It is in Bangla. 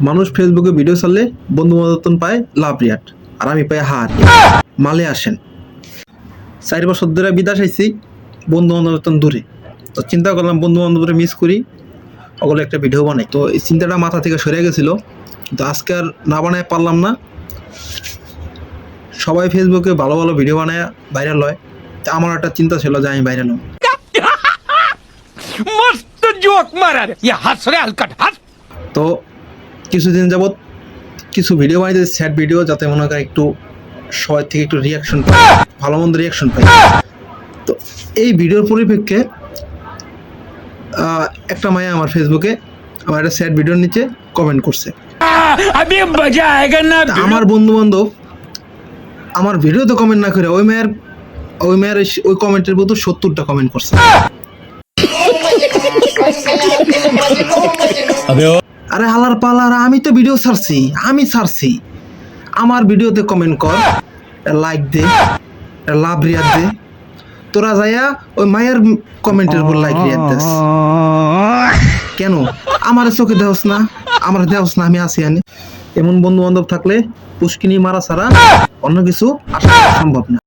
মানুষ ফেসবুকে ভিডিও ছাড়লে বন্ধু বান্ধবতন পায় লাভ রিয়াট আর আমি পাই হার। মালে আসেন। চার বছর ধরে বিদাস আইছি বন্ধু বান্ধবতন দূরে। তো চিন্তা করলাম বন্ধু বান্ধবরা মিস করি ওগুলো একটা ভিডিও বানাই। তো এই চিন্তাটা মাথা থেকে সরে গেছিল কিন্তু আজকে আর না বানায় পারলাম না। সবাই ফেসবুকে ভালো ভালো ভিডিও বানায় ভাইরাল হয়। তা আমার একটা চিন্তা ছিল যে আমি ভাইরাল হব। মস্ত জোক মারার। ইয়া হাস। তো কিছুদিন যাবৎ কিছু ভিডিও বানিয়ে স্যাড ভিডিও যাতে মনে হয় একটু সবাই থেকে একটু রিয়াকশন পাই ভালো মন্দ রিয়াকশন পাই। তো এই ভিডিওর পরিপ্রেক্ষে একটা মায়া আমার ফেসবুকে আমার একটা স্যাড ভিডিওর নিচে কমেন্ট করছে। আমার বন্ধু বান্ধব আমার ভিডিওতে কমেন্ট না করে ওই মেয়ের ওই মেয়ের ওই কমেন্টের মতো সত্তরটা কমেন্ট করছে। আরে হালার পালার আমি তো ভিডিও ছাড়ছি, আমি ছাড়ছি। আমার ভিডিওতে কমেন্ট কর লাইক দে লাভ রিয়াদ দে। তোরা যাইয়া ওই মায়ের কমেন্টের উপর লাইক রিয়াদ দেস কেন? আমার চোখে দেওস না, আমার দেওস না, আমি আসি আনি এমন বন্ধু বান্ধব থাকলে পুষ্কিনি মারা ছাড়া অন্য কিছু করা সম্ভব না।